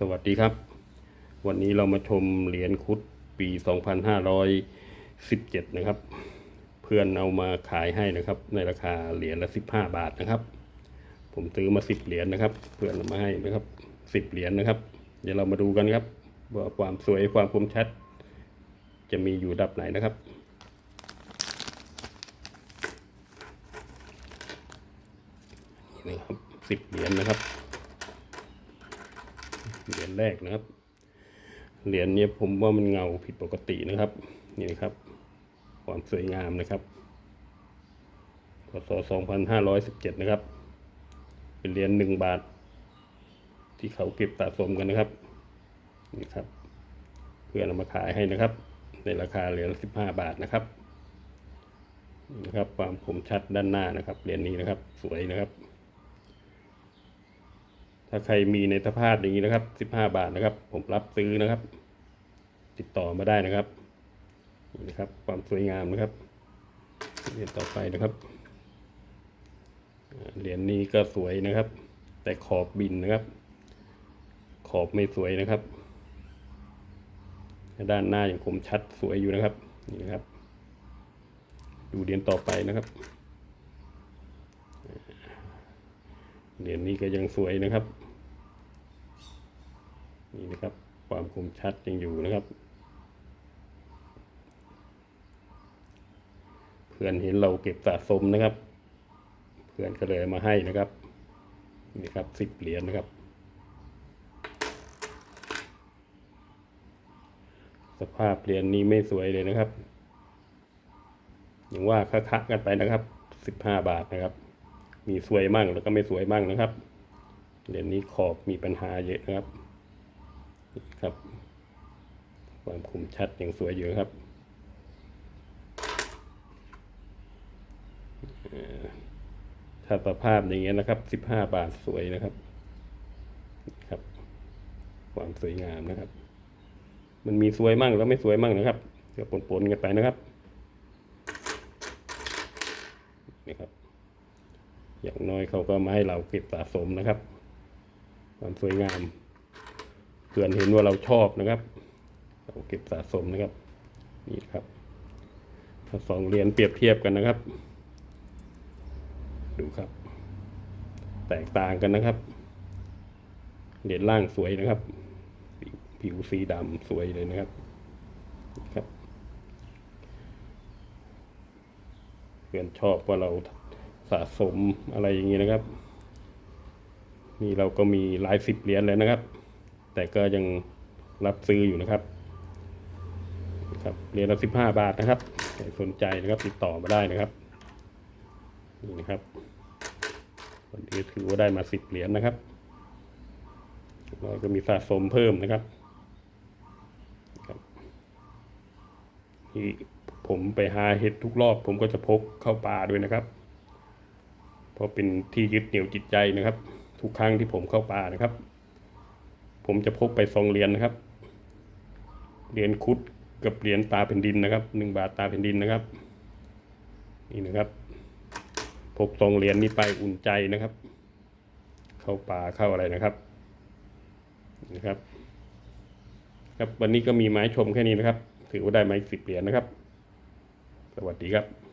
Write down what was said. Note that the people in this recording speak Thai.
สวัสดีครับ วันนี้เรามาชมเหรียญคุดปี 2517 นะครับ เพื่อนเอามาขายให้นะครับ ในราคาเหรียญละ 15 บาทนะครับ ผมซื้อมา 10 เหรียญนะครับ เพื่อนเอามาให้นะครับ 10 เหรียญนะครับ เดี๋ยวเรามาดูกันครับว่าความสวยความคมชัด จะมีอยู่ดับไหนนะครับนี่นะครับ 10 เหรียญนะครับ เหรียญแรกนะครับ เหรียญนี้ผมว่ามันเงาผิดปกตินะครับ นี่นะครับ ความสวยงามนะครับพศ2517 นะครับ เป็นเหรียญหนึ่งบาท ที่เขาเก็บสะสมกันนะครับ นี่ครับ เพื่อนเอามาขายให้นะครับ ในราคาเหรียญ15 บาทนะครับนี่นะครับความคมชัดด้านหน้านะครับเหรียญนี้นะครับ สวยนะครับ ถ้าใครมีในสภาพอย่างนี้นะครับสิบห้าบาทนะครับ ผมรับซื้อนะครับ ติดต่อมาได้นะครับนี่นะครับ ความสวยงามนะครับเหรียญต่อไปนะครับเหรียญนี้ก็สวยนะครับ แต่ขอบบินนะครับ ขอบไม่สวยนะครับ ด้านหน้าอยังคมชัดสวยอยู่นะครับนี่นะครับ ดูเหรียญต่อไปนะครับ เหรียญนี้ก็ยังสวยนะครับ นี่นะครับความคมชัดยังอยู่นะครับ เพื่อนเห็นเราเก็บสะสมนะครับ เพื่อนก็เลยมาให้นะครับ นี่ครับสิบเหรียญนะครับสภาพเหรียญนี้ไม่สวยเลยนะครับ อย่างว่าคะๆกันไปนะครับสิบห้าบาทนะครับ มีสวยมั่งแล้วก็ไม่สวยมั่งนะครับเหรียญนี้ขอบมีปัญหาเยอะนะครับครับ ความคมชัดยังสวยอยู่นะครับถ้าสภาพอย่างเงี้ยนะครับสิบห้าบาทสวยนะครับครับ ความสวยงามนะครับ มันมีสวยมั่งแล้วไม่สวยมั่งนะครับเดี๋ยวปนๆกันไปนะครับนี่ครับ อย่างน้อยเขาก็มาให้เราเก็บสะสมนะครับ ความสวยงามเพื่อนเห็นว่าเราชอบนะครับ เราเก็บสะสมนะครับ นี่ครับถ้าสองเหรียญเปรียบเทียบกันนะครับ ดูครับ แตกต่างกันนะครับ เหรียญล่างสวยนะครับ ผิวผิวสีดำสวยเลยนะครับครับเพื่อนชอบว่าเรา สะสมอะไรอย่างนี้นะครับ นี่เราก็มีหลายสิบเหรียญเลยนะครับ แต่ก็ยังรับซื้ออยู่นะครับครับเหรียญละสิบห้าบาทนะครับใครสนใจนะครับติดต่อมาได้นะครับนี่นะครับวันนี้ถือว่าได้มาสิบเหรียญนะครับเราก็มีสะสมเพิ่มนะครับครับที่ผมไปหาเห็ดทุกรอบ ผมก็จะพกเข้าป่าด้วยนะครับ เพราะเป็นที่ยึดเหนี่ยวจิตใจนะครับ ทุกครั้งที่ผมเข้าป่านะครับ ผมจะพกไปซองเหรียญนะครับเหรียญคุดกับเหรียญตาแผ่นดินนะครับหนึ่งบาทตาแผ่นดินนะครับ นี่นะครับพกซองเหรียญนี้ไปอุ่นใจนะครับ เข้าป่าเข้าอะไรนะครับนะครับ ครับวันนี้ก็มีไม้ชมแค่นี้นะครับ ถือว่าได้ไม้สิบเหรียญนะครับ สวัสดีครับ